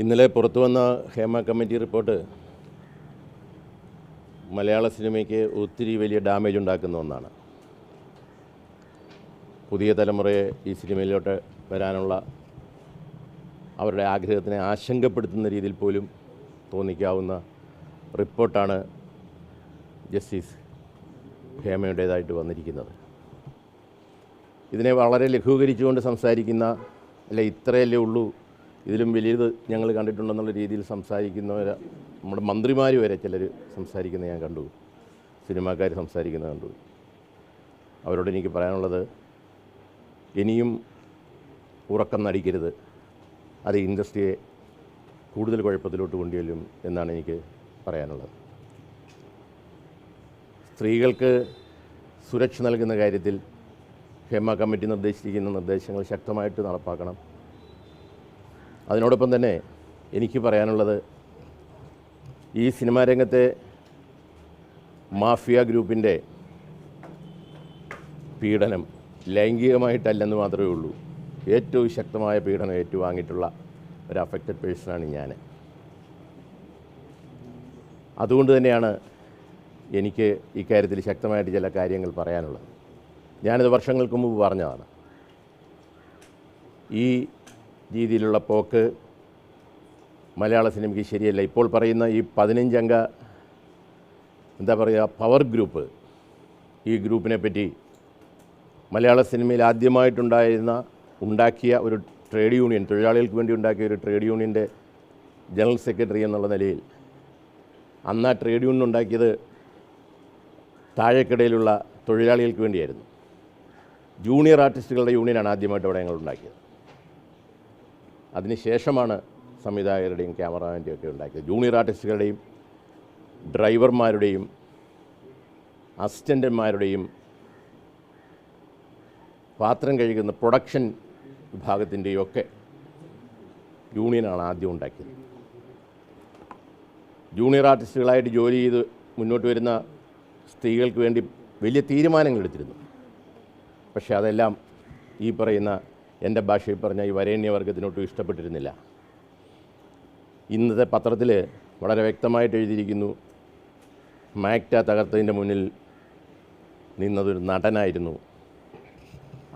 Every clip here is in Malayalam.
ഇന്നലെ പുറത്തു വന്ന ഹേമ കമ്മിറ്റി റിപ്പോർട്ട് മലയാള സിനിമയ്ക്ക് ഒത്തിരി വലിയ ഡാമേജ് ഉണ്ടാക്കുന്ന ഒന്നാണ്. പുതിയ തലമുറയെ ഈ സിനിമയിലോട്ട് വരാനുള്ള അവരുടെ ആഗ്രഹത്തിനെ ആശങ്കപ്പെടുത്തുന്ന രീതിയിൽ പോലും തോന്നിക്കാവുന്ന റിപ്പോർട്ടാണ് ജസ്റ്റിസ് ഹേമയുടേതായിട്ട് വന്നിരിക്കുന്നത്. ഇതിനെ വളരെ ലഘൂകരിച്ചുകൊണ്ട് സംസാരിക്കുന്ന അല്ല ഇത്രയല്ലേ ഉള്ളൂ ഇതിലും വലിയത് ഞങ്ങൾ കണ്ടിട്ടുണ്ടെന്നുള്ള രീതിയിൽ സംസാരിക്കുന്നവർ നമ്മുടെ മന്ത്രിമാർ വരെ ചിലർ സംസാരിക്കുന്നത് ഞാൻ കണ്ടു. സിനിമാക്കാർ സംസാരിക്കുന്നത് കണ്ടു. അവരോട് എനിക്ക് പറയാനുള്ളത് ഇനിയും ഉറക്കം നടിക്കരുത്. അത് ഇൻഡസ്ട്രിയെ കൂടുതൽ കുഴപ്പത്തിലോട്ട് കൊണ്ടുവരും എന്നാണ് എനിക്ക് പറയാനുള്ളത്. സ്ത്രീകൾക്ക് സുരക്ഷ നൽകുന്ന കാര്യത്തിൽ ഹേമ കമ്മിറ്റി നിർദ്ദേശിച്ചിരിക്കുന്ന നിർദ്ദേശങ്ങൾ ശക്തമായിട്ട് നടപ്പാക്കണം. അതിനോടൊപ്പം തന്നെ എനിക്ക് പറയാനുള്ളത് ഈ സിനിമാ രംഗത്തെ മാഫിയ ഗ്രൂപ്പിന്റെ പീഡനം ലൈംഗികമായിട്ടല്ലെന്ന് മാത്രമേ ഉള്ളൂ. ഏറ്റവും ശക്തമായ പീഡനം ഏറ്റുവാങ്ങിയിട്ടുള്ള ഒരു അഫക്റ്റഡ് പേഴ്സണാണ് ഞാൻ. അതുകൊണ്ട് തന്നെയാണ് എനിക്ക് ഇക്കാര്യത്തിൽ ശക്തമായിട്ട് ചില കാര്യങ്ങൾ പറയാനുള്ളത്. ഞാനിത് വർഷങ്ങൾക്ക് മുമ്പ് പറഞ്ഞതാണ്. ഈ രീതിയിലുള്ള പോക്ക് മലയാള സിനിമയ്ക്ക് ശരിയല്ല. ഇപ്പോൾ പറയുന്ന ഈ പതിനഞ്ചംഗ എന്താ പറയുക പവർ ഗ്രൂപ്പ് ഈ ഗ്രൂപ്പിനെ പറ്റി മലയാള സിനിമയിൽ ആദ്യമായിട്ടുണ്ടായിരുന്ന ഉണ്ടാക്കിയ ഒരു ട്രേഡ് യൂണിയൻ തൊഴിലാളികൾക്ക് വേണ്ടി ഉണ്ടാക്കിയ ഒരു ട്രേഡ് യൂണിയന്റെ ജനറൽ സെക്രട്ടറി എന്നുള്ള നിലയിൽ അന്ന് ആ ട്രേഡ് യൂണിയൻ ഉണ്ടാക്കിയത് താഴേക്കിടയിലുള്ള തൊഴിലാളികൾക്ക് വേണ്ടിയായിരുന്നു. ജൂനിയർ ആർട്ടിസ്റ്റുകളുടെ യൂണിയനാണ് ആദ്യമായിട്ട് അവിടെ ഞങ്ങൾ ഉണ്ടാക്കിയത്. അതിനുശേഷമാണ് സംവിധായകരുടെയും ക്യാമറാമാന്റെയും ഒക്കെ ഉണ്ടാക്കിയത്. ജൂനിയർ ആർട്ടിസ്റ്റുകളുടെയും ഡ്രൈവർമാരുടെയും അസിസ്റ്റന്റന്മാരുടെയും പാത്രം കഴുകുന്ന പ്രൊഡക്ഷൻ വിഭാഗത്തിന്റെയും ഒക്കെ യൂണിയനാണ് ആദ്യം ഉണ്ടാക്കിയത്. ജൂനിയർ ആർട്ടിസ്റ്റുകളായിട്ട് ജോലി ചെയ്ത് മുന്നോട്ട് വരുന്ന സ്ത്രീകൾക്ക് വേണ്ടി വലിയ തീരുമാനങ്ങൾ എടുത്തിരുന്നു. പക്ഷേ അതെല്ലാം ഈ പറയുന്ന എന്റെ ഭാഷയിൽ പറഞ്ഞ ഈ വരേണ്യവർഗത്തിനൊട്ടും ഇഷ്ടപ്പെട്ടിരുന്നില്ല. ഇന്നത്തെ പത്രത്തിൽ വളരെ വ്യക്തമായിട്ട് എഴുതിയിരിക്കുന്നു മാക്ട തകർത്തതിന്റെ മുന്നിൽ നിന്നതൊരു നടനായിരുന്നു.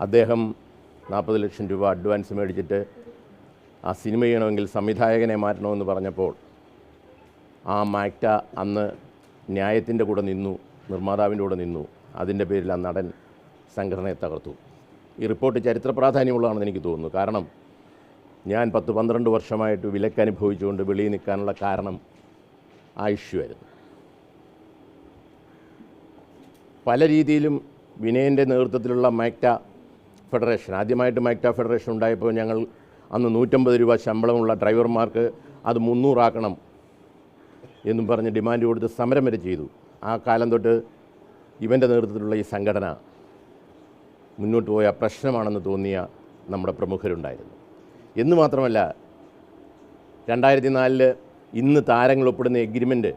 അദ്ദേഹം നാൽപ്പത് ലക്ഷം രൂപ അഡ്വാൻസ് മേടിച്ചിട്ട് ആ സിനിമ ചെയ്യണമെങ്കിൽ സംവിധായകനെ മാറ്റണമെന്ന് പറഞ്ഞപ്പോൾ ആ മാക്ട അന്ന് ന്യായത്തിന്റെ കൂടെ നിന്നു നിർമ്മാതാവിന്റെ കൂടെ നിന്നു. അതിന്റെ പേരിൽ ആ നടൻ സംഘടനയെ തകർത്തു. ഈ റിപ്പോർട്ട് ചരിത്ര പ്രാധാന്യമുള്ളതാണെന്ന് എനിക്ക് തോന്നുന്നു. കാരണം ഞാൻ പത്ത് പന്ത്രണ്ട് വർഷമായിട്ട് വിലക്ക് അനുഭവിച്ചുകൊണ്ട് വെളിയിൽ നിൽക്കാനുള്ള കാരണം ആ ഇഷ്യൂ ആയിരുന്നു. പല രീതിയിലും വിനയന്റെ നേതൃത്വത്തിലുള്ള മൈക്ട ഫെഡറേഷൻ ആദ്യമായിട്ട് മൈക്ട ഫെഡറേഷൻ ഉണ്ടായപ്പോൾ ഞങ്ങൾ അന്ന് നൂറ്റമ്പത് രൂപ ശമ്പളമുള്ള ഡ്രൈവർമാർക്ക് അത് മുന്നൂറാക്കണം എന്നും പറഞ്ഞ് ഡിമാൻഡ് കൊടുത്ത് സമരം വരെ ചെയ്തു. ആ കാലം തൊട്ട് ഇവന്റെ നേതൃത്വത്തിലുള്ള ഈ സംഘടന മുന്നോട്ട് പോയ പ്രശ്നമാണെന്ന് തോന്നിയ നമ്മുടെ പ്രമുഖരുണ്ടായിരുന്നു. എന്ന് മാത്രമല്ല രണ്ടായിരത്തി നാലിൽ ഇന്ന് താരങ്ങൾ ഒപ്പിടുന്ന എഗ്രിമെന്റ്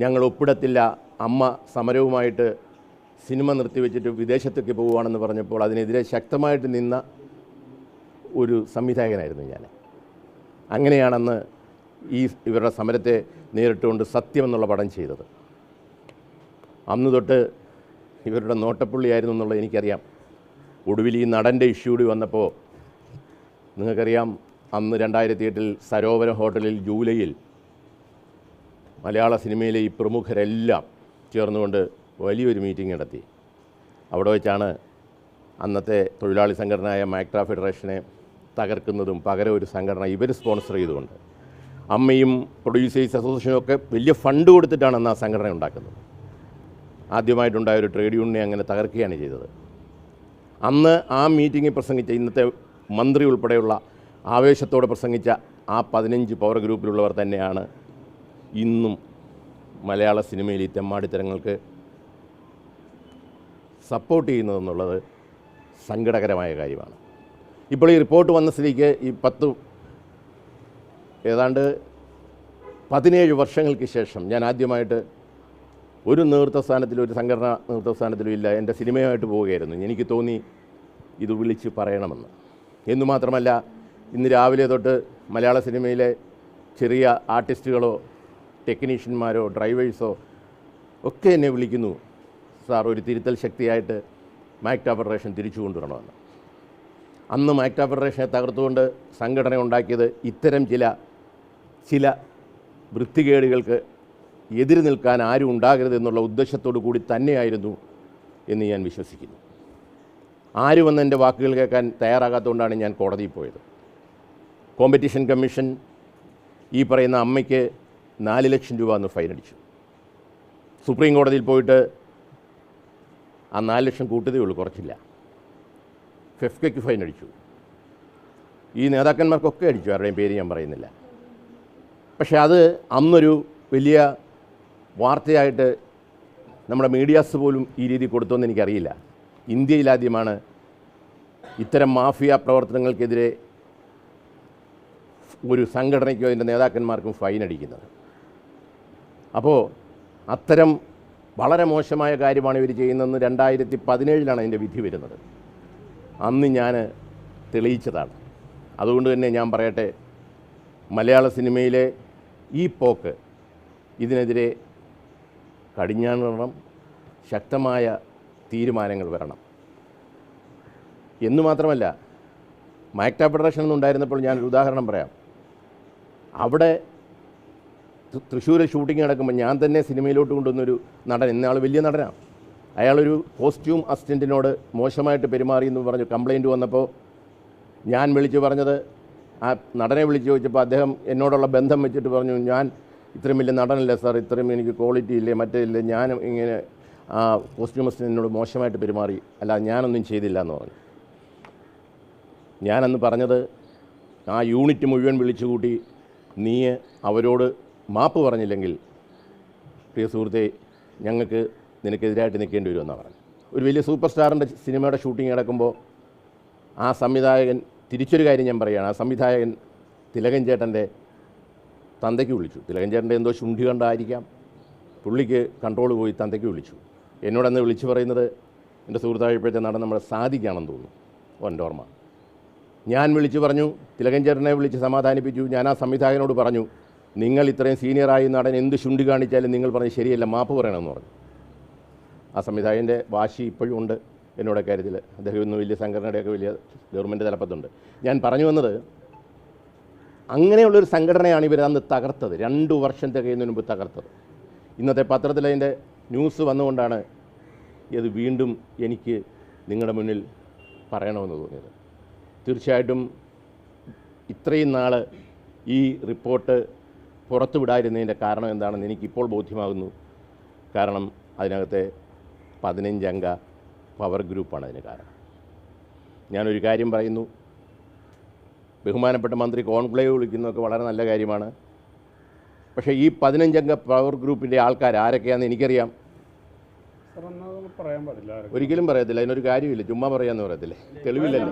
ഞങ്ങൾ ഒപ്പിടത്തില്ല അമ്മ സമരവുമായിട്ട് സിനിമ നിർത്തിവെച്ചിട്ട് വിദേശത്തേക്ക് പോവുകയാണെന്ന് പറഞ്ഞപ്പോൾ അതിനെതിരെ ശക്തമായിട്ട് നിന്ന ഒരു സംവിധായകനായിരുന്നു ഞാൻ. അങ്ങനെയാണെന്ന് ഈ ഇവരുടെ സമരത്തെ നേരിട്ടുകൊണ്ട് സത്യമെന്നുള്ള പടം ചെയ്തത്. അന്ന് തൊട്ട് ഇവരുടെ നോട്ടപ്പുള്ളിയായിരുന്നു എന്നുള്ളത് എനിക്കറിയാം. ഒടുവിൽ ഈ നടന്റെ ഇഷ്യൂ കൂടി വന്നപ്പോൾ നിങ്ങൾക്കറിയാം അന്ന് രണ്ടായിരത്തി എട്ടിൽ സരോവര ഹോട്ടലിൽ ജൂലൈയിൽ മലയാള സിനിമയിലെ ഈ പ്രമുഖരെല്ലാം ചേർന്നുകൊണ്ട് വലിയൊരു മീറ്റിംഗ് നടത്തി. അവിടെ വെച്ചാണ് അന്നത്തെ തൊഴിലാളി സംഘടനയായ മാക്ട്ര ഫെഡറേഷനെ തകർക്കുന്നതും പകരം ഒരു സംഘടന ഇവർ സ്പോൺസർ ചെയ്തുകൊണ്ട്. അമ്മയും പ്രൊഡ്യൂസേഴ്സ് അസോസിയേഷനും ഒക്കെ വലിയ ഫണ്ട് കൊടുത്തിട്ടാണ് അന്ന് ആ സംഘടന ഉണ്ടാക്കുന്നത്. ആദ്യമായിട്ടുണ്ടായ ഒരു ട്രേഡ് യൂണിയനെ അങ്ങനെ തകർക്കുകയാണ് ചെയ്തത്. അന്ന് ആ മീറ്റിങ്ങിൽ പ്രസംഗിച്ച ഇന്നത്തെ മന്ത്രി ഉൾപ്പെടെയുള്ള ആവേശത്തോടെ പ്രസംഗിച്ച ആ പതിനഞ്ച് പവർ ഗ്രൂപ്പിലുള്ളവർ തന്നെയാണ് ഇന്നും മലയാള സിനിമയിൽ ഈ തെമ്മാടിത്തരങ്ങൾക്ക് സപ്പോർട്ട് ചെയ്യുന്നതെന്നുള്ളത് സങ്കടകരമായ കാര്യമാണ്. ഇപ്പോൾ ഈ റിപ്പോർട്ട് വന്ന സ്ഥിതിക്ക് ഈ പത്ത് ഏതാണ്ട് പതിനേഴ് വർഷങ്ങൾക്ക് ശേഷം ഞാൻ ആദ്യമായിട്ട് ഒരു നേതൃത്വ സ്ഥാനത്തിലും ഒരു സംഘടന നേതൃത്വ സ്ഥാനത്തിലും ഇല്ല. എന്റെ സിനിമയുമായിട്ട് പോവുകയായിരുന്നു. എനിക്ക് തോന്നി ഇത് വിളിച്ച് പറയണമെന്ന്. എന്നു മാത്രമല്ല ഇന്ന് രാവിലെ തൊട്ട് മലയാള സിനിമയിലെ ചെറിയ ആർട്ടിസ്റ്റുകളോ ടെക്നീഷ്യന്മാരോ ഡ്രൈവേഴ്സോ ഒക്കെ എന്നെ വിളിക്കുന്നു. സാർ ഒരു തിരുത്തൽ ശക്തിയായിട്ട് മാക്ടാ ഫെഡറേഷൻ തിരിച്ചു കൊണ്ടുവരണമെന്ന്. അന്ന് മാക്ടാ ഫെഡറേഷനെ തകർത്തുകൊണ്ട് സംഘടന ഉണ്ടാക്കിയത് ഇത്തരം ചില ചില വൃത്തികേടുകൾക്ക് എതിര് നിൽക്കാൻ ആരും ഉണ്ടാകരുത് എന്നുള്ള ഉദ്ദേശത്തോടു കൂടി തന്നെയായിരുന്നു എന്ന് ഞാൻ വിശ്വസിക്കുന്നു. ആരും വന്ന് എന്റെ വാക്കുകൾ കേൾക്കാൻ തയ്യാറാകാത്തതുകൊണ്ടാണ് ഞാൻ കോടതിയിൽ പോയത്. കോമ്പറ്റീഷൻ കമ്മീഷൻ ഈ പറയുന്ന അമ്മയ്ക്ക് നാല് ലക്ഷം രൂപ എന്ന് ഫൈൻ അടിച്ചു. സുപ്രീം കോടതിയിൽ പോയിട്ട് ആ നാല് ലക്ഷം കൂട്ടതേ ഉള്ളൂ കുറച്ചില്ല. ഫെഫ്കയ്ക്ക് ഫൈൻ അടിച്ചു. ഈ നേതാക്കന്മാർക്കൊക്കെ അടിച്ചു ആരുടെയും പേര് ഞാൻ പറയുന്നില്ല. പക്ഷേ അത് അന്നൊരു വലിയ വാർത്തയായിട്ട് നമ്മുടെ മീഡിയാസ് പോലും ഈ രീതി കൊടുത്തോന്ന് എനിക്കറിയില്ല. ഇന്ത്യയിലാദ്യമാണ് ഇത്തരം മാഫിയ പ്രവർത്തനങ്ങൾക്കെതിരെ ഒരു സംഘടനയ്ക്കോ അതിന്റെ നേതാക്കന്മാർക്കും ഫൈൻ അടിക്കുന്നത്. അപ്പോൾ അത്തരം വളരെ മോശമായ കാര്യമാണ് ഇവർ ചെയ്യുന്നതെന്ന് രണ്ടായിരത്തി പതിനേഴിലാണ് അതിന്റെ വിധി വരുന്നത്. അന്ന് ഞാൻ തെളിയിച്ചതാണ്. അതുകൊണ്ട് തന്നെ ഞാൻ പറയട്ടെ മലയാള സിനിമയിലെ ഈ പോക്ക് ഇതിനെതിരെ കടിഞ്ഞാണിടണം ശക്തമായ തീരുമാനങ്ങൾ വരണം. എന്നു മാത്രമല്ല മാക്ടാ ഫെഡറേഷൻ എന്നുണ്ടായിരുന്നപ്പോൾ ഞാനൊരു ഉദാഹരണം പറയാം. അവിടെ തൃശ്ശൂരിൽ ഷൂട്ടിംഗ് നടക്കുമ്പോൾ ഞാൻ തന്നെ സിനിമയിലോട്ട് കൊണ്ടുവന്നൊരു നടൻ ഇന്നയാൾ വലിയ നടനാണ്. അയാളൊരു കോസ്റ്റ്യൂം അസിസ്റ്റന്റിനോട് മോശമായിട്ട് പെരുമാറി എന്ന് പറഞ്ഞു കംപ്ലൈന്റ് വന്നപ്പോൾ ഞാൻ വിളിച്ചു പറഞ്ഞത് ആ നടനെ വിളിച്ച് ചോദിച്ചപ്പോൾ അദ്ദേഹം എന്നോടുള്ള ബന്ധം വെച്ചിട്ട് പറഞ്ഞു ഞാൻ ഇത്രയും വലിയ നടനല്ലേ സാർ ഇത്രയും എനിക്ക് ക്വാളിറ്റി ഇല്ലേ? മറ്റേ ഇല്ലേ? ഞാൻ ഇങ്ങനെ ആ കോസ്റ്റ്യൂമസ് എന്നോട് മോശമായിട്ട് പെരുമാറി. അല്ല ഞാനൊന്നും ചെയ്തില്ല എന്ന് പറഞ്ഞു. ഞാനന്ന് പറഞ്ഞത് ആ യൂണിറ്റ് മുഴുവൻ വിളിച്ചു കൂട്ടി നീ അവരോട് മാപ്പ് പറഞ്ഞില്ലെങ്കിൽ പ്രിയ സുഹൃത്തെ ഞങ്ങൾക്ക് നിനക്കെതിരായിട്ട് നിൽക്കേണ്ടി വരുമെന്നാണ് പറഞ്ഞു ഒരു വലിയ സൂപ്പർ സ്റ്റാറിന്റെ സിനിമയുടെ ഷൂട്ടിംഗ് നടക്കുമ്പോൾ ആ സംവിധായകൻ തിരിച്ചൊരു കാര്യം ഞാൻ പറയുകയാണ് ആ സംവിധായകൻ തിലകൻ ചേട്ടന്റെ തന്തയ്ക്ക് വിളിച്ചു. തിലകൻ ചേട്ടന്റെ എന്തോ ശുണ്ഠി കണ്ടായിരിക്കാം. പുള്ളിക്ക് കൺട്രോൾ പോയി തന്തയ്ക്ക് വിളിച്ചു. എന്നോടന്ന് വിളിച്ചു പറയുന്നത് എന്റെ സുഹൃത്തായപ്പോഴത്തെ നടൻ നമ്മളെ സാധിക്കാണെന്ന് തോന്നുന്നു. എന്റെ ഓർമ്മ. ഞാൻ വിളിച്ചു പറഞ്ഞു തിലകൻ ചേട്ടനെ വിളിച്ച് സമാധാനിപ്പിച്ചു. ഞാൻ ആ സംവിധായകനോട് പറഞ്ഞു നിങ്ങൾ ഇത്രയും സീനിയറായി നടൻ എന്ത് ശുണ്ടി കാണിച്ചാലും നിങ്ങൾ പറഞ്ഞ് ശരിയല്ല മാപ്പ് പറയണമെന്ന് പറഞ്ഞു. ആ സംവിധായകന്റെ വാശി ഇപ്പോഴും ഉണ്ട്. എന്നോട് കാര്യത്തിൽ അദ്ദേഹം ഇന്ന് വലിയ സംഘടനയുടെയൊക്കെ വലിയ ഗവൺമെന്റ് തലപ്പത്തുണ്ട്. ഞാൻ പറഞ്ഞു വന്നത് അങ്ങനെയുള്ളൊരു സംഘടനയാണ് ഇവർ അന്ന് തകർത്തത്. രണ്ടു വർഷം തികയുന്നതിന് മുമ്പ് തകർത്തത്. ഇന്നത്തെ പത്രത്തിൽ അതിന്റെ ന്യൂസ് വന്നുകൊണ്ടാണ് ഇത് വീണ്ടും എനിക്ക് നിങ്ങളുടെ മുന്നിൽ പറയണമെന്ന് തോന്നിയത്. തീർച്ചയായിട്ടും ഇത്രയും നാൾ ഈ റിപ്പോർട്ട് പുറത്തു വിടാതിരുന്നതിന്റെ കാരണം എന്താണെന്ന് എനിക്കിപ്പോൾ ബോധ്യമാകുന്നു. കാരണം അതിനകത്തെ പതിനഞ്ചംഗ പവർ ഗ്രൂപ്പാണ് അതിന് കാരണം. ഞാനൊരു കാര്യം പറയുന്നു. ബഹുമാനപ്പെട്ട മന്ത്രി കോൺക്ലേവ് വിളിക്കുന്നതൊക്കെ വളരെ നല്ല കാര്യമാണ്. പക്ഷേ ഈ പതിനഞ്ചംഗ പവർ ഗ്രൂപ്പിന്റെ ആൾക്കാർ ആരൊക്കെയാണെന്ന് എനിക്കറിയാം. ഒരിക്കലും പറയത്തില്ല. അതിനൊരു കാര്യമില്ല. ചുമ്മാ പറയാന്ന് പറയത്തില്ലേ? തെളിവില്ലല്ലോ.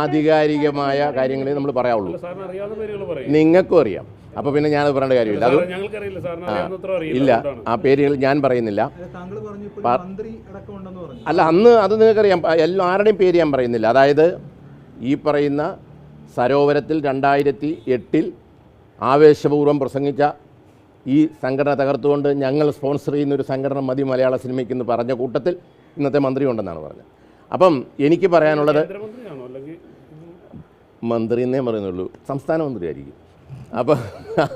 ആധികാരികമായ കാര്യങ്ങളെ നമ്മൾ പറയാവുള്ളൂ. നിങ്ങൾക്കും അറിയാം. അപ്പോൾ പിന്നെ ഞാനത് പറയേണ്ട കാര്യമില്ല. അത് ഇല്ല. ആ പേരുകൾ ഞാൻ പറയുന്നില്ല. അല്ല, അന്ന് അത് നിങ്ങൾക്കറിയാം. എല്ലാ ആരുടെയും പേര് ഞാൻ പറയുന്നില്ല. അതായത് ഈ പറയുന്ന സരോവരത്തിൽ രണ്ടായിരത്തി എട്ടിൽ ആവേശപൂർവം പ്രസംഗിച്ച ഈ സംഘടന തകർത്തുകൊണ്ട് ഞങ്ങൾ സ്പോൺസർ ചെയ്യുന്ന ഒരു സംഘടന മതി മലയാള സിനിമയ്ക്ക് എന്ന് പറഞ്ഞ കൂട്ടത്തിൽ ഇന്നത്തെ മന്ത്രി ഉണ്ടെന്നാണ് പറഞ്ഞത്. അപ്പം എനിക്ക് പറയാനുള്ളത് മന്ത്രി എന്നേ പറയുന്നുള്ളൂ. സംസ്ഥാന മന്ത്രി ആയിരിക്കും അപ്പോൾ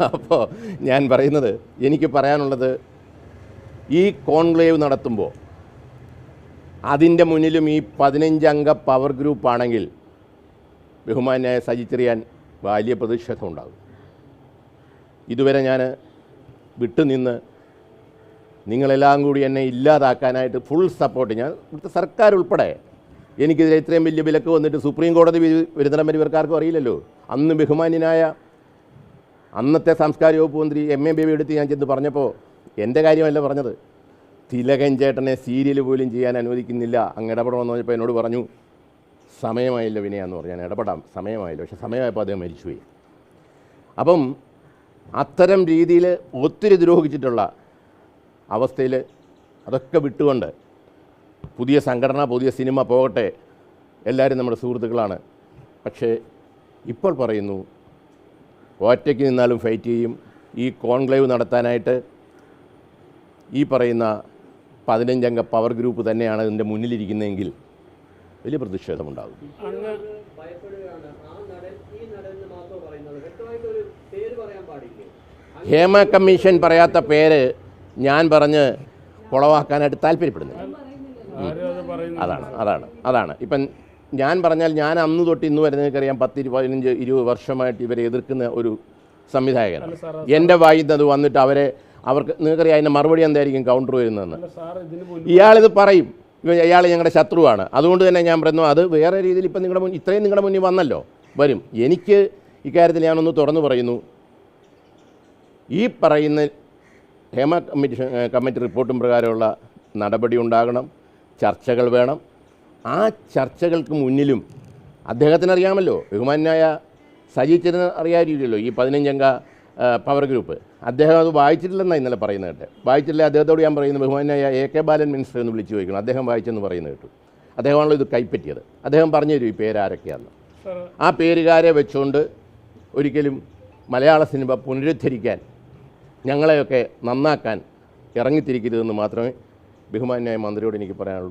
അപ്പോൾ ഞാൻ പറയുന്നത് എനിക്ക് പറയാനുള്ളത് ഈ കോൺക്ലേവ് നടത്തുമ്പോൾ അതിന്റെ മുന്നിലും ഈ പതിനഞ്ചംഗ പവർ ഗ്രൂപ്പാണെങ്കിൽ ബഹുമാന്യായ സജിച്ചെറിയാൻ വലിയ പ്രതിഷേധം ഉണ്ടാകും ഇതുവരെ ഞാൻ വിട്ടുനിന്ന് നിങ്ങളെല്ലാം കൂടി എന്നെ ഇല്ലാതാക്കാനായിട്ട് ഫുൾ സപ്പോർട്ട് ഞാൻ ഇവിടുത്തെ സർക്കാർ ഉൾപ്പെടെ. എനിക്കെതിരെ ഇത്രയും വലിയ വിലക്ക് വന്നിട്ട് സുപ്രീം കോടതി വരുന്നിടം വരെ ഇവർക്കാർക്കും അറിയില്ലല്ലോ. അന്ന് ബഹുമാന്യനായ അന്നത്തെ സാംസ്കാരിക വകുപ്പ് മന്ത്രി എം എ ബേബി എടുത്ത് ഞാൻ ചെന്ന് പറഞ്ഞപ്പോൾ എന്റെ കാര്യമല്ല പറഞ്ഞത്. തിലകൻ ചേട്ടനെ സീരിയൽ പോലും ചെയ്യാൻ അനുവദിക്കുന്നില്ല. അങ്ങ് ഇടപെടണമെന്ന് പറഞ്ഞപ്പോൾ എന്നോട് പറഞ്ഞു. സമയമായില്ല വിനയ എന്ന് പറഞ്ഞാൽ ഇടപെടാം. സമയമായില്ല. പക്ഷെ സമയമായപ്പോൾ അദ്ദേഹം മരിച്ചുപോയി. അപ്പം അത്തരം രീതിയിൽ ഒത്തിരി ദ്രോഹിച്ചിട്ടുള്ള അവസ്ഥയിൽ അതൊക്കെ വിട്ടുകൊണ്ട് പുതിയ സംഘടന പുതിയ സിനിമ പോകട്ടെ. എല്ലാവരും നമ്മുടെ സുഹൃത്തുക്കളാണ്. പക്ഷേ ഇപ്പോൾ പറയുന്നു ഒറ്റയ്ക്ക് നിന്നാലും ഫൈറ്റ് ചെയ്യും. ഈ കോൺക്ലേവ് നടത്താനായിട്ട് ഈ പറയുന്ന പതിനഞ്ചംഗ പവർ ഗ്രൂപ്പ് തന്നെയാണ് ഇതിന്റെ മുന്നിലിരിക്കുന്നതെങ്കിൽ വലിയ പ്രതിഷേധമുണ്ടാകും. അങ്ങ് ഭയപ്പെടുകയാണ്. ആ നടൻ ഈ നടൻ എന്ന് പറയുന്നത്. വ്യക്തമായിട്ട് ഒരു പേര് പറയാൻ പാടില്ലേ? ഹേമ കമ്മീഷൻ പറയാത്ത പേര് ഞാൻ പറഞ്ഞ് കുളവാക്കാനായിട്ട് താല്പര്യപ്പെടുന്നില്ല. അതാണ് അതാണ് അതാണ്. ഇപ്പം ഞാൻ പറഞ്ഞാൽ ഞാൻ അന്ന് തൊട്ട് ഇന്ന് വരെ നിങ്ങൾക്കറിയാം പത്ത് പതിനഞ്ച് ഇരുപത് വർഷമായിട്ട് ഇവരെ എതിർക്കുന്ന ഒരു സംവിധായകനാണ് എന്റെ വായിന്നത് വന്നിട്ട് അവരെ അവർക്ക് നിങ്ങൾക്കറിയാം അതിന്റെ മറുപടി എന്തായിരിക്കും കൗണ്ടർ വരുന്നതെന്ന്. ഇയാളിത് പറയും. ഇയാൾ ഞങ്ങളുടെ ശത്രുവാണ്. അതുകൊണ്ട് തന്നെ ഞാൻ പറയുന്നു അത് വേറെ രീതിയിൽ ഇപ്പം നിങ്ങളുടെ മുന്നിൽ ഇത്രയും നിങ്ങളുടെ മുന്നിൽ വന്നല്ലോ വരും. എനിക്ക് ഇക്കാര്യത്തിൽ ഞാനൊന്ന് തുറന്നു പറയുന്നു. ഈ പറയുന്ന ഹേമ കമ്മിറ്റി കമ്മിറ്റി റിപ്പോർട്ടും പ്രകാരമുള്ള നടപടി ഉണ്ടാകണം ചർച്ചകൾ വേണം. ആ ചർച്ചകൾക്ക് മുന്നിലും അദ്ദേഹത്തിന് അറിയാമല്ലോ ബഹുമാനായ സജീച്ചന് അറിയാതിരിക്കുമല്ലോ ഈ പതിനഞ്ചംഗ പവർ ഗ്രൂപ്പ്. അദ്ദേഹം അത് വായിച്ചിട്ടില്ലെന്നാണ് ഇന്നലെ പറയുന്നത് കേട്ടെ. വായിച്ചിട്ടില്ല? അദ്ദേഹത്തോട് ഞാൻ പറയുന്നത് ബഹുമാനായ എ കെ ബാലൻ മിനിസ്റ്റർ എന്ന് വിളിച്ചു ചോദിക്കണം. അദ്ദേഹം വായിച്ചെന്ന് പറയുന്നത് കേട്ടു. അദ്ദേഹമാണല്ലോ ഇത് കൈപ്പറ്റിയത്. അദ്ദേഹം പറഞ്ഞു തരും ഈ പേരാരൊക്കെയാണെന്ന് ആ പേരുകാരെ വെച്ചുകൊണ്ട് ഒരിക്കലും മലയാള സിനിമ പുനരുദ്ധരിക്കാൻ ഞങ്ങളെയൊക്കെ നന്നാക്കാൻ ഇറങ്ങിത്തിരിക്കരുതെന്ന് മാത്രമേ ബഹുമാന്യായ മന്ത്രിയോട് എനിക്ക് പറയാനുള്ളൂ.